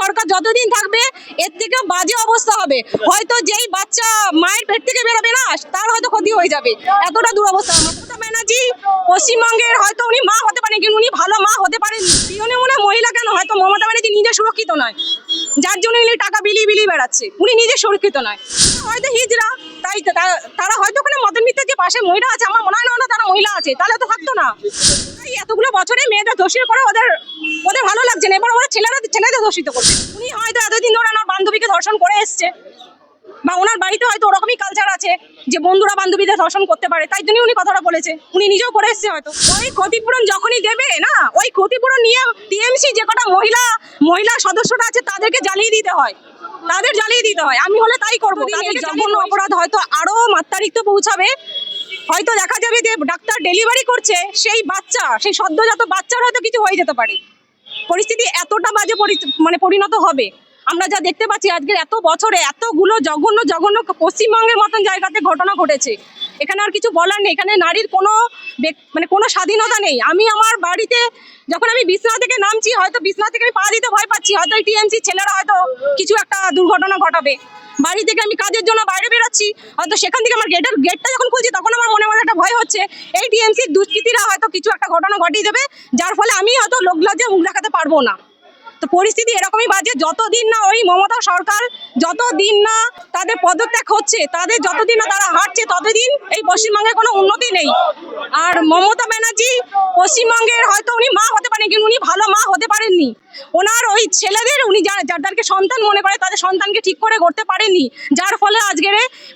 সরকার যতদিন থাকবে, এর থেকে বাজে অবস্থা হবে। হয়তো যেই বাচ্চা মায়ের পেট থেকে বেরোবে না, তার হয়তো ক্ষতি হয়ে যাবে। এতটা দুরবস্থা। মমতা ব্যানার্জি পশ্চিমবঙ্গের হয়তো উনি মা হতে পারেন, কিন্তু উনি ভালো মা হতে পারেন তৃণমূলের মহিলা কেন? হয়তো মমতা ব্যানার্জি নিজে সুরক্ষিত নয়। যার জন্য উনি টাকা বিলিয়ে বিলিয়ে বেড়াচ্ছে। উনি নিজে সুরক্ষিত নয়। হয়তো হিজরা তাই তারা হয়তো ওখানে মদন মিত্রের যে পাশে মহিলা আছে, আমার মনে হয় না তারা মহিলা আছে, তাহলে তো থাকতো না। এতগুলো বছরে মেয়েদের দোষীর করে ওদের ওদের ভালো লাগছে না, এবার ওরা ছেলেরা, ছেলেদের দোষিত করছে। উনি হয়তো এতদিন ধরে ওনার বান্ধবীকে ধর্ষণ করে এসছে, বা ওনার বাড়িতে হয়তো ওরকমই কালচার আছে, যে বন্ধুরা বান্ধবীদের ধর্ষণ করতে পারে, তাই জন্য উনি কথাটা বলেছে। উনি নিজেও করে এসছে হয়তো। ওই ক্ষতিপূরণ যখনই দেবে, না, ওই ক্ষতিপূরণ নিয়ে টিএমসি যে কটা মহিলা মহিলা সদস্যরা আছে, তাদেরকে জ্বালিয়ে দিতে হয়। তাদের জ্বালিয়ে দিতে হয়। আমি হলে তাই করব। তাদের জঘন্য অপরাধ হয়তো আরও মাত্রারিক্ত পৌঁছাবে হয়তো দেখা যাবে যে ডাক্তার ডেলিভারি করছে সেই বাচ্চা সেই সদ্যজাত বাচ্চার হয়তো কিছু হয়ে যেতে পারে। পরিস্থিতি এতটা বাজে মানে পরিণত হবে। আমরা যা দেখতে পাচ্ছি আজকের এত বছরে এতগুলো জঘন্য জঘন্য পশ্চিমবঙ্গের মতন জায়গাতে ঘটনা ঘটেছে। এখানে আর কিছু বলার নেই। এখানে নারীর কোনো মানে কোনো স্বাধীনতা নেই। আমি আমার বাড়িতে যখন আমি বিছনা থেকে নামছি, হয়তো বিছনা থেকে আমি পা দিতে ভয় পাচ্ছি। হয়তো টিএমসি ছেলেরা হয়তো কিছু একটা দুর্ঘটনা ঘটাবে। বাড়ি থেকে আমি কাজের জন্য বাইরে বেরোচ্ছি। হয়তো সেখান থেকে আমার গেটের গেটটা যখন খুলছি, তখন আমার মনে মনে একটা ভয় হচ্ছে। এই টিএমসির দুষ্কৃতীরা হয়তো কিছু একটা ঘটনা ঘটিয়ে দেবে, যার ফলে আমি হয়তো লোক লজ্জায় মুখ দেখাতে পারব না। তো পরিস্থিতি এরকমই বাজে, যতদিন না ওই মমতা সরকার যতদিন না তাদের পদত্যাগ হচ্ছে, তাদের যতদিন না তারা হাঁটছে ততদিন এই পশ্চিমবঙ্গে কোনো উন্নতি নেই। আর মমতা ব্যানার্জি পশ্চিমবঙ্গের হয়তো উনি মা হতে পারেন, কিন্তু উনি ভালো মা হতে পারেননি। ওনার ওই ছেলেদের, উনি যা- যাদেরকে সন্তান মনে করে, তাদের সন্তানকে ঠিক করে করতে পারেননি। যার ফলে আজকের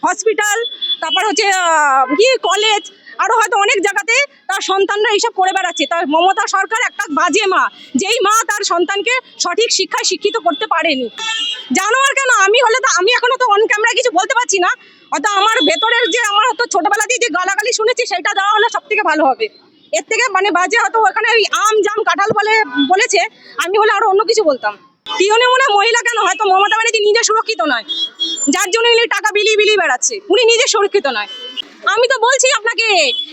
হসপিটাল তারপর হচ্ছে কি কলেজ আরও হয়তো অনেক জায়গাতে তার সন্তানরা এইসব করে বেড়াচ্ছে। তার মমতা সরকার একটা বাজে মা, যেই মা তার সন্তানকে সঠিক শিক্ষায় শিক্ষিত করতে পারেনি। জানো আর কেন? আমি হলে তো আমি এখনও তো অন ক্যামেরা কিছু বলতে পারছি না। হয়তো আমার ভেতরের যে আমার হয়তো ছোটবেলা দিয়ে যে গালাগালি শুনেছি সেটা দেওয়া হলে সব থেকে ভালো হবে। এর থেকে মানে বাজে হয়তো ওখানে ওই আম, জাম, কাঁঠাল বলে বলেছে, আমি হলে আরও অন্য কিছু বলতাম। তৃণমূলের মহিলা কেন? হয়তো মমতা ব্যানার্জি নিজে সুরক্ষিত নয়। যার জন্য টাকা বিলিয়ে বিলিয়ে বেড়াচ্ছে। উনি নিজে সুরক্ষিত নয়। আমি তো বলছি আপনাকে,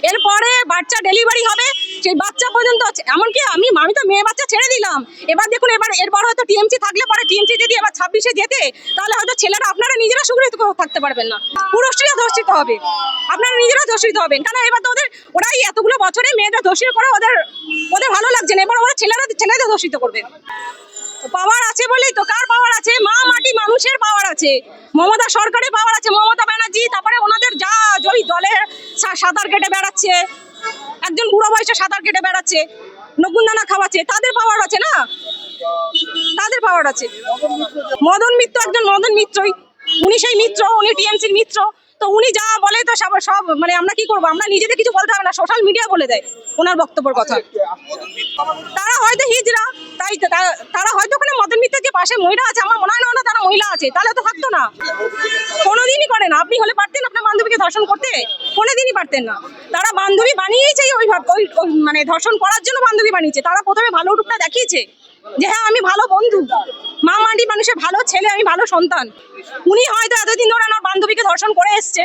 এরপরে বাচ্চা ডেলিভারি হবে, সেই বাচ্চা পর্যন্ত এমনকি আমি আমি তো মেয়ে বাচ্চা ছেড়ে দিলাম। এবার দেখুন, এবার, এরপর হয়তো টিএমসি থাকলে পরে টিএমসি যদি এবার ছাব্বিশে যেতে, তাহলে হয়তো ছেলেরা আপনারা নিজেরা সুরক্ষিত থাকতে পারবেন না। পুরুষরা ধর্ষিত হবে। আপনারা নিজেরা ধর্ষিত হবেন। কারণ এবার তো ওদের, ওরাই এতগুলো বছরে মেয়েদের ধর্ষিত করে ওদের ওদের ভালো লাগছে না। এবার ওরা ছেলেরা, ছেলেদের ধর্ষিত করবে। পাওয়ার আছে বলেই তো, কার পাওয়ার আছে? মা মাটি মানুষের পাওয়ার আছে। মমতা সরকারের পাওয়ার আছে, মমতা ব্যানার্জি, তারপরে ওনাদের যা ওই দলের সাঁতার কেটে বেড়াচ্ছে। একজন বুড়ো বয়সে সাঁতার কেটে বেড়াচ্ছে নকুনদানা খাওয়াচ্ছে, তাদের পাওয়ার আছে না? তাদের পাওয়ার আছে। মদন মিত্র একজন মদন মিত্রই, উনি সেই মিত্র, উনি টিএমসির মিত্র। তো উনি যা বলে তো সব সব মানে আমরা কি করব? আমরা নিজেদের কিছু বলতে হবে না সোশ্যাল মিডিয়া বলে দেয় ওনার বক্তব্যের কথা। তারা হয়তো হিজরা তাই তারা হয়তো ওখানে মদন মিত্রের যে পাশে মহিলা আছে আমার মনে হয় না তারা মহিলা আছে তাহলে তো থাকতো না। কোনোদিনই করে না আপনি হলে পারতেন আপনার বান্ধবীকে ধর্ষণ করতে? কোনোদিনই পারতেন না। তারা বান্ধবী ওই ওই মানে ধর্ষণ করার জন্য বান্ধবী বানিয়েছে তারা প্রথমে ভালো রূপটা দেখিয়েছে। যে হ্যাঁ আমি ভালো বন্ধু। মা মাটি মানুষের ভালো ছেলে, আমি ভালো সন্তান। উনি হয়তো এতদিন ধরে আমার বান্ধবীকে ধর্ষণ করে এসছে।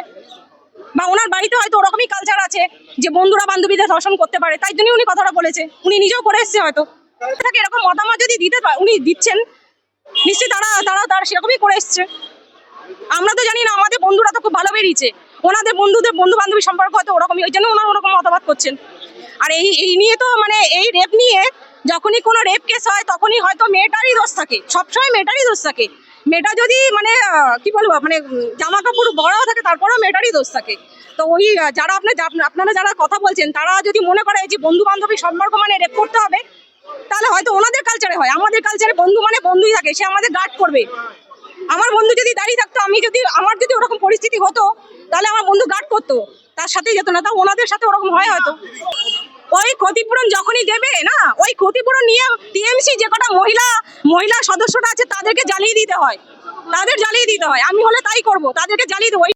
বা ওনার বাড়িতে হয়তো ওরকমই কালচার আছে যে বন্ধুরা বান্ধবীদের ধর্ষণ করতে পারে। তাই জন্য উনি কথাটা বলেছে। উনি নিজেও করে এসছে হয়তো। তাকে এরকম মতামত যদি দিতে উনি দিচ্ছেন, নিশ্চয়ই তারা তারা তারা সেরকমই করে এসছে। আমরা তো জানি না, আমাদের বন্ধুরা তো খুব ভালো বেরিয়েছে। ওনাদের বন্ধুদের বন্ধু বান্ধবী সম্পর্ক হয়তো ওরকমই। ওই জন্য ওনারা ওরকম মতামত করছেন। আর এই এই নিয়ে তো মানে এই রেপ নিয়ে যখনই কোনো রেপ কেস হয়, তখনই হয়তো মেয়েটারই দোষ থাকে। সবসময় মেয়েটারই দোষ থাকে। মেয়েটা যদি মানে কি বলব মানে জামা কাপড় বড়াও থাকে, তারপরেও মেয়েটারই দোষ থাকে। তো ওই যারা আপনি আপনারা যারা কথা বলছেন, তারা যদি মনে করে যে বন্ধু বান্ধবী সম্পর্ক মানে রেপ করতে হবে, তাহলে হয়তো ওনাদের কালচারে হয়। আমাদের কালচারে বন্ধু মানে বন্ধুই থাকে, সে আমাদের গার্ড করবে। আমার বন্ধু যদি দাঁড়িয়ে থাকতো, আমি যদি, আমার যদি ওরকম পরিস্থিতি হতো, তাহলে আমার বন্ধু গার্ড করতো। তার সাথেই যেত না তা ওনাদের সাথে ওরকম হয় হয়তো। ওই ক্ষতিপূরণ যখনই দেবে, না? ওই টিএমসি যে কটা মহিলা মহিলা সদস্যরা আছে, তাদেরকে জ্বালিয়ে দিতে হয়। তাদের জ্বালিয়ে দিতে হয়। আমি হলে তাই করব। তাদেরকে জ্বালিয়ে দেবো।